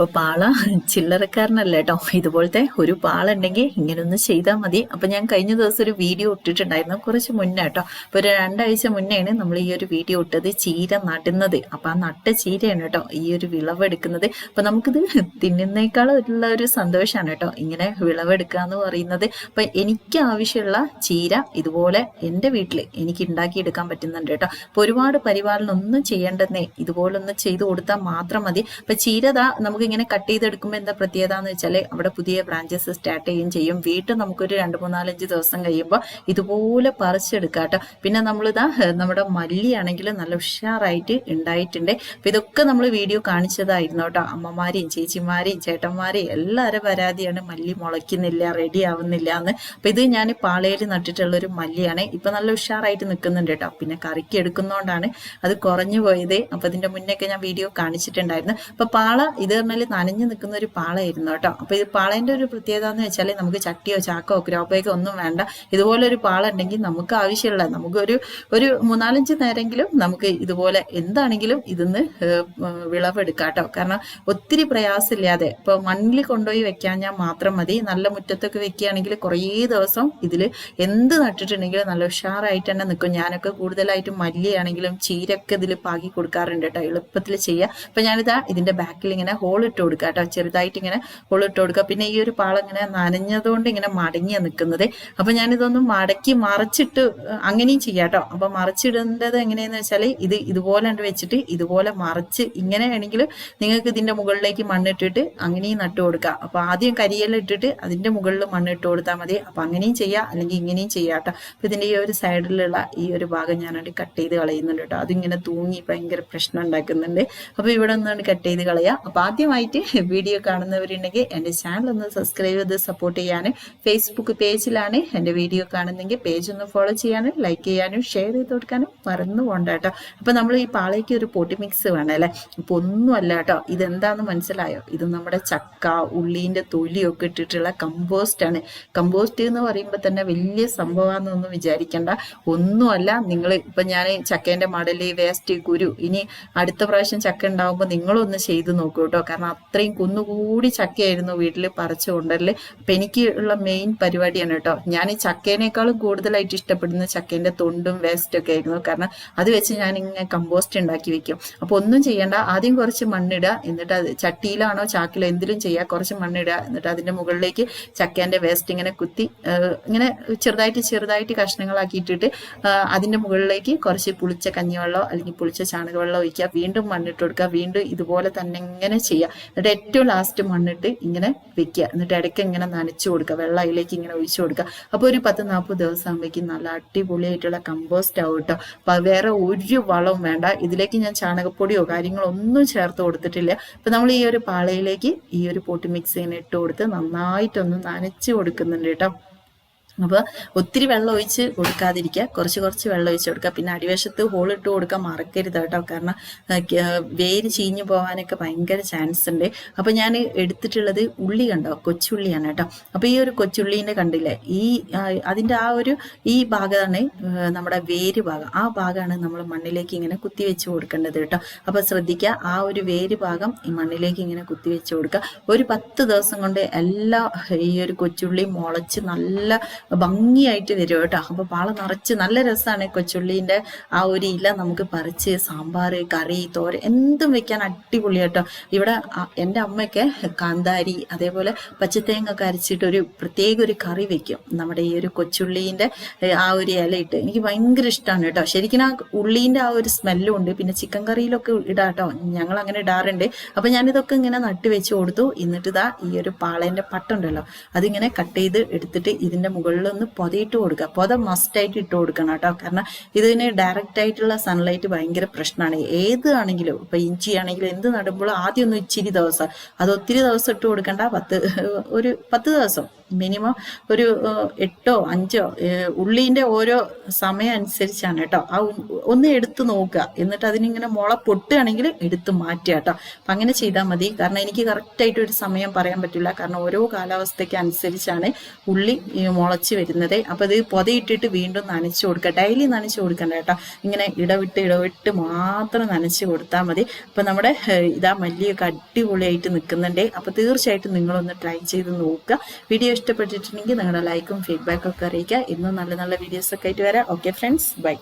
അപ്പൊ പാള ചില്ലറക്കാരനല്ല കേട്ടോ. ഇതുപോലത്തെ ഒരു പാള ഉണ്ടെങ്കിൽ ഇങ്ങനെ ഒന്ന് ചെയ്താൽ മതി. അപ്പൊ ഞാൻ കഴിഞ്ഞ ദിവസം ഒരു വീഡിയോ ഇട്ടിട്ടുണ്ടായിരുന്നു കുറച്ച് മുന്നേ കേട്ടോ. അപ്പൊ ഒരു രണ്ടാഴ്ച മുന്നെയാണ് നമ്മൾ ഈ ഒരു വീഡിയോ ഇട്ടത് ചീര നടുന്നത്. അപ്പൊ ആ നട്ട ചീരയാണ് കേട്ടോ ഈ ഒരു വിളവെടുക്കുന്നത്. അപ്പൊ നമുക്കിത് തിന്നുന്നേക്കാളുള്ള ഒരു സന്തോഷമാണ് കേട്ടോ ഇങ്ങനെ വിളവെടുക്കുക എന്ന് പറയുന്നത്. അപ്പൊ എനിക്ക് ആവശ്യമുള്ള ചീര ഇതുപോലെ എന്റെ വീട്ടിൽ എനിക്ക് ഉണ്ടാക്കിയെടുക്കാൻ പറ്റുന്നുണ്ട് കേട്ടോ. അപ്പൊ ഒരുപാട് പരിപാലനം ഒന്നും ചെയ്യേണ്ടെന്നേ ഇതുപോലൊന്ന് ചെയ്തു കൊടുത്താൽ മാത്രം മതി. അപ്പൊ ചീരത നമുക്ക് ഇങ്ങനെ കട്ട് ചെയ്തെടുക്കുമ്പോൾ എന്താ പ്രത്യേകത എന്ന് വെച്ചാൽ അവിടെ പുതിയ ബ്രാഞ്ചസ് സ്റ്റാർട്ട് ചെയ്യുകയും ചെയ്യും. വീട്ടിൽ നമുക്കൊരു രണ്ട് മൂന്നാലഞ്ച് ദിവസം കഴിയുമ്പോൾ ഇതുപോലെ പറിച്ചെടുക്കാം കേട്ടോ പിന്നെ നമ്മളിതാ നമ്മുടെ മല്ലിയാണെങ്കിൽ നല്ല ഉഷാറായിട്ട് ഉണ്ടായിട്ടുണ്ട് അപ്പൊ ഇതൊക്കെ നമ്മൾ വീഡിയോ കാണിച്ചതായിരുന്നു കേട്ടോ അമ്മമാരെയും ചേച്ചിമാരെയും ചേട്ടന്മാരെയും എല്ലാവരും പരാതിയാണ്. മല്ലി മുളയ്ക്കുന്നില്ല റെഡി ആവുന്നില്ല എന്ന് അപ്പൊ ഇത് ഞാൻ പാളയിൽ നട്ടിട്ടുള്ള ഒരു മല്ലിയാണ്. ഇപ്പൊ നല്ല ഉഷാറായിട്ട് നിൽക്കുന്നുണ്ട് കേട്ടോ പിന്നെ കറിക്ക് എടുക്കുന്നതുകൊണ്ടാണ് അത് കുറഞ്ഞു പോയത്. അപ്പൊ ഇതിന്റെ മുന്നേ ഞാൻ വീഡിയോ കാണിച്ചിട്ടുണ്ടായിരുന്നു. അപ്പൊ പാള ഇത് നനഞ്ഞു നിൽക്കുന്ന ഒരു പാളയായിരുന്നു കേട്ടോ. അപ്പൊ ഇത് പാളേന്റെ ഒരു പ്രത്യേകത എന്ന് വെച്ചാൽ നമുക്ക് ചട്ടിയോ ചാക്കോ ഗ്രോബേക്കോ ഒന്നും വേണ്ട. ഇതുപോലെ ഒരു പാള ഉണ്ടെങ്കിൽ നമുക്ക് ആവശ്യമുള്ള നമുക്കൊരു ഒരു മൂന്നാലഞ്ച് നേരെങ്കിലും നമുക്ക് ഇതുപോലെ എന്താണെങ്കിലും ഇതിന്ന് വിളവെടുക്കാം കേട്ടോ. കാരണം ഒത്തിരി പ്രയാസമില്ലാതെ ഇപ്പൊ മണ്ണിൽ കൊണ്ടുപോയി വെക്കാൻ ഞാൻ മാത്രം മതി. നല്ല മുറ്റത്തൊക്കെ വെക്കുകയാണെങ്കിൽ കുറേ ദിവസം ഇതിൽ എന്ത് നട്ടിട്ടുണ്ടെങ്കിലും നല്ല ഉഷാറായിട്ട് തന്നെ നിൽക്കും. ഞാനൊക്കെ കൂടുതലായിട്ടും മല്ലിയാണെങ്കിലും ചീരൊക്കെ ഇതിൽ പാകി കൊടുക്കാറുണ്ട് കേട്ടോ. എളുപ്പത്തിൽ ചെയ്യുക അപ്പൊ ഞാനിതാ ഇതിന്റെ ബാക്കിൽ ഇങ്ങനെ ഹോൾ ഇട്ട് കൊടുക്കുക കേട്ടോ. ചെറുതായിട്ട് ഇങ്ങനെ കൊള്ളിട്ട് കൊടുക്കുക. പിന്നെ ഈ ഒരു പാളം ഇങ്ങനെ നനഞ്ഞതുകൊണ്ട് ഇങ്ങനെ മടങ്ങിയ നിൽക്കുന്നത്. അപ്പൊ ഞാനിതൊന്ന് മടക്കി മറച്ചിട്ട് അങ്ങനെയും ചെയ്യാം കേട്ടോ. അപ്പൊ മറച്ചിടേണ്ടത് എങ്ങനെയെന്ന് വെച്ചാൽ ഇത് ഇതുപോലെ ഉണ്ട് വെച്ചിട്ട് ഇതുപോലെ മറച്ച് ഇങ്ങനെ ആണെങ്കിൽ നിങ്ങൾക്ക് ഇതിന്റെ മുകളിലേക്ക് മണ്ണിട്ടിട്ട് അങ്ങനെയും നട്ടു കൊടുക്കാം അപ്പൊ ആദ്യം കരിയെല്ലാം ഇട്ടിട്ട് അതിന്റെ മുകളിൽ മണ്ണിട്ട് കൊടുത്താൽ മതി. അപ്പൊ അങ്ങനെയും ചെയ്യാം. അല്ലെങ്കിൽ ഇങ്ങനെയും ചെയ്യാം കേട്ടോ. അപ്പൊ ഇതിന്റെ ഈ ഒരു സൈഡിലുള്ള ഈ ഒരു ഭാഗം ഞാനത് കട്ട് ചെയ്ത് കളയുന്നുണ്ട് കേട്ടോ. അതിങ്ങനെ തൂങ്ങി ഭയങ്കര പ്രശ്നം ഉണ്ടാക്കുന്നുണ്ട്. അപ്പൊ ഇവിടെ ഒന്നാണ് കട്ട് ചെയ്ത് കളയുക അപ്പൊ ആദ്യമായിട്ട് വീഡിയോ കാണുന്നവരുണ്ടെങ്കിൽ എന്റെ ചാനൽ ഒന്ന് സബ്സ്ക്രൈബ് ചെയ്ത് സപ്പോർട്ട് ചെയ്യാനും ഫേസ്ബുക്ക് പേജിലാണ് എന്റെ വീഡിയോ കാണുന്നെങ്കിൽ പേജ് ഒന്ന് ഫോളോ ചെയ്യാനും ലൈക്ക് ചെയ്യാനും ഷെയർ ചെയ്ത് കൊടുക്കാനും മറന്നു പോണ്ട കേട്ടോ. അപ്പൊ നമ്മൾ ഈ പാളയ്ക്ക് ഒരു പൊട്ടി മിക്സ് വേണം അല്ലേ? അപ്പോൾ ഒന്നുമല്ല കേട്ടോ. ഇതെന്താണെന്ന് മനസ്സിലായോ? ഇത് നമ്മുടെ ചക്ക ഉള്ളീന്റെ തൊലിയൊക്കെ ഇട്ടിട്ടുള്ള കമ്പോസ്റ്റ് ആണ്. കമ്പോസ്റ്റ് എന്ന് പറയുമ്പോൾ തന്നെ വലിയ സംഭവമാണെന്നൊന്നും വിചാരിക്കേണ്ട. ഒന്നുമല്ല നിങ്ങൾ ഇപ്പം ഞാൻ ചക്കേന്റെ മടൽ വേസ്റ്റ് കുരു ഇനി അടുത്ത പ്രാവശ്യം ചക്ക ഉണ്ടാവുമ്പോൾ നിങ്ങളൊന്ന് ചെയ്ത് നോക്കൂ കേട്ടോ. അത്രയും കുന്നുകൂടി ചക്കയായിരുന്നു വീട്ടിൽ പറിച്ചു കൊണ്ടല്ലേ അപ്പൊ എനിക്ക് ഉള്ള മെയിൻ പരിപാടിയാണ് കേട്ടോ. ഞാൻ ഈ ചക്കേനേക്കാളും കൂടുതലായിട്ട് ഇഷ്ടപ്പെടുന്ന ചക്കേന്റെ തൊണ്ടും വേസ്റ്റ് ഒക്കെ ആയിരുന്നു. കാരണം അത് വെച്ച് ഞാൻ ഇങ്ങനെ കമ്പോസ്റ്റ് ഉണ്ടാക്കി വെക്കും. അപ്പോൾ ഒന്നും ചെയ്യണ്ട. ആദ്യം കുറച്ച് മണ്ണിടുക എന്നിട്ട് അത് ചട്ടിയിലാണോ ചാക്കിലോ എന്തിലും ചെയ്യുക കുറച്ച് മണ്ണിടുക എന്നിട്ട് അതിന്റെ മുകളിലേക്ക് ചക്കേന്റെ വേസ്റ്റ് ഇങ്ങനെ കുത്തി ഇങ്ങനെ ചെറുതായിട്ട് ചെറുതായിട്ട് കഷ്ണങ്ങളാക്കിയിട്ടിട്ട് അതിന്റെ മുകളിലേക്ക് കുറച്ച് പുളിച്ച കഞ്ഞിവെള്ളമോ അല്ലെങ്കിൽ പുളിച്ച ചാണകവെള്ളം ഒഴിക്കുക. വീണ്ടും മണ്ണിട്ട് കൊടുക്കുക. വീണ്ടും ഇതുപോലെ തന്നെ ഇങ്ങനെ ചെയ്യുക എന്നിട്ട് ഏറ്റവും ലാസ്റ്റ് മണ്ണിട്ട് ഇങ്ങനെ വെക്കുക. എന്നിട്ട് ഇടയ്ക്ക് ഇങ്ങനെ നനച്ചു കൊടുക്കുക. വെള്ളം അതിലേക്ക് ഇങ്ങനെ ഒഴിച്ചു കൊടുക്കുക. അപ്പോൾ ഒരു പത്ത് നാൽപ്പത് ദിവസം ആകുമ്പോഴേക്കും നല്ല അടിപൊളിയായിട്ടുള്ള കമ്പോസ്റ്റ് ആവും കേട്ടോ. വേറെ ഒരു വളവും വേണ്ട. ഇതിലേക്ക് ഞാൻ ചാണകപ്പൊടിയോ കാര്യങ്ങളോ ഒന്നും ചേർത്ത് കൊടുത്തിട്ടില്ല. അപ്പൊ നമ്മൾ ഈ ഒരു പാളയിലേക്ക് ഈ ഒരു പൊട്ടി മിക്സ് ഇങ്ങനെ ഇട്ട് കൊടുത്ത് നന്നായിട്ടൊന്ന് നനച്ച് കൊടുക്കുന്നുണ്ട് കേട്ടോ. അപ്പോൾ ഒത്തിരി വെള്ളം ഒഴിച്ച് കൊടുക്കാതിരിക്കുക. കുറച്ച് കുറച്ച് വെള്ളം ഒഴിച്ച് കൊടുക്കുക. പിന്നെ അടിവശത്ത് ഹോൾ ഇട്ട് കൊടുക്കാൻ മറക്കരുത് കേട്ടോ. കാരണം വേര് ചീഞ്ഞു പോകാനൊക്കെ ഭയങ്കര ചാൻസ് ഉണ്ട്. അപ്പോൾ ഞാൻ എടുത്തിട്ടുള്ളത് ഉള്ളി കണ്ടോ? കൊച്ചുള്ളിയാണ് കേട്ടോ. അപ്പോൾ ഈ ഒരു കൊച്ചുള്ളീന്റെ കണ്ടില്ലേ? ഈ അതിന്റെ ആ ഒരു ഈ ഭാഗമാണ് നമ്മുടെ വേര് ഭാഗം. ആ ഭാഗമാണ് നമ്മൾ മണ്ണിലേക്ക് ഇങ്ങനെ കുത്തി വെച്ച് കൊടുക്കേണ്ടത് കേട്ടോ. അപ്പോൾ ശ്രദ്ധിക്കുക ആ ഒരു വേര് ഭാഗം ഈ മണ്ണിലേക്ക് ഇങ്ങനെ കുത്തി വെച്ച് കൊടുക്കുക. ഒരു പത്ത് ദിവസം കൊണ്ട് എല്ലാ ഈ ഒരു കൊച്ചുള്ളി മുളച്ച് നല്ല ഭംഗിയായിട്ട് വരും കേട്ടോ. അപ്പൊ പാള നിറച്ച് നല്ല രസമാണ് കൊച്ചുള്ളിന്റെ ആ ഒരു ഇല നമുക്ക് പറിച്ച് സാമ്പാർ കറി തോര എന്തും വെക്കാൻ അടിപൊളി കേട്ടോ. ഇവിടെ എന്റെ അമ്മയൊക്കെ കാന്താരി അതേപോലെ പച്ചത്തേങ്ങ ഒക്കെ അരച്ചിട്ട് ഒരു പ്രത്യേക ഒരു കറി വെക്കും. നമ്മുടെ ഈ ഒരു കൊച്ചുള്ളീന്റെ ആ ഒരു ഇലയിട്ട് എനിക്ക് ഭയങ്കര ഇഷ്ടമാണ് കേട്ടോ. ശരിക്കും ആ ഉള്ളീന്റെ ആ ഒരു സ്മെല്ലും ഉണ്ട്. പിന്നെ ചിക്കൻ കറിയിലൊക്കെ ഇടാം കേട്ടോ. ഞങ്ങൾ അങ്ങനെ ഇടാറുണ്ട്. അപ്പൊ ഞാനിതൊക്കെ ഇങ്ങനെ നട്ട് വെച്ച് കൊടുത്തു. എന്നിട്ട് ഇതാ ഈ ഒരു പാളേന്റെ പട്ടുണ്ടല്ലോ അതിങ്ങനെ കട്ട് ചെയ്ത് എടുത്തിട്ട് ഇതിന്റെ മുകളിൽ ഒന്ന് പൊതയിട്ട് കൊടുക്കുക. പൊത മസ്റ്റായിട്ട് ഇട്ട് കൊടുക്കണം കേട്ടോ. കാരണം ഇതിന് ഡയറക്റ്റ് ആയിട്ടുള്ള സൺലൈറ്റ് ഭയങ്കര പ്രശ്നമാണ്. ഏത് ആണെങ്കിലും ഇപ്പൊ ഇഞ്ചി ആണെങ്കിലും എന്ത് നടുമ്പോഴും ആദ്യം ഒന്ന് ഇച്ചിരി ദിവസം അത് ഒത്തിരി ദിവസം ഇട്ട് കൊടുക്കണ്ട. പത്ത് ഒരു പത്ത് ദിവസം. മിനിമം ഒരു എട്ടോ അഞ്ചോ ഉള്ളീന്റെ ഓരോ സമയം അനുസരിച്ചാണ് കേട്ടോ. ആ ഒന്ന് എടുത്തു നോക്കുക. എന്നിട്ട് അതിനിങ്ങനെ മുള പൊട്ടുകയാണെങ്കിൽ എടുത്ത് മാറ്റുക കേട്ടോ. അപ്പം അങ്ങനെ ചെയ്താൽ മതി. കാരണം എനിക്ക് കറക്റ്റായിട്ട് ഒരു സമയം പറയാൻ പറ്റില്ല. കാരണം ഓരോ കാലാവസ്ഥയ്ക്ക് അനുസരിച്ചാണ് ഉള്ളി മുളച്ച് വരുന്നത്. അപ്പോൾ ഇത് പൊതയിട്ടിട്ട് വീണ്ടും നനച്ചു കൊടുക്കുക. ഡെയിലി നനച്ചു കൊടുക്കണ്ട കേട്ടോ. ഇങ്ങനെ ഇടവിട്ട് ഇടവിട്ട് മാത്രം നനച്ച് കൊടുത്താൽ മതി. അപ്പോൾ നമ്മുടെ ഇതാ മല്ലിയൊക്കെ അടിപൊളിയായിട്ട് നിൽക്കുന്നുണ്ട്. അപ്പോൾ തീർച്ചയായിട്ടും നിങ്ങളൊന്ന് ട്രൈ ചെയ്ത് നോക്കുക. വീഡിയോ ഇഷ്ടപ്പെട്ടിട്ടുണ്ടെങ്കിൽ നിങ്ങളുടെ ലൈക്കും ഫീഡ്ബാക്കും ഒക്കെ അറിയിക്കുക. ഇന്നും നല്ല നല്ല വീഡിയോസ് ഒക്കെ ആയിട്ട് വരാം. Okay friends bye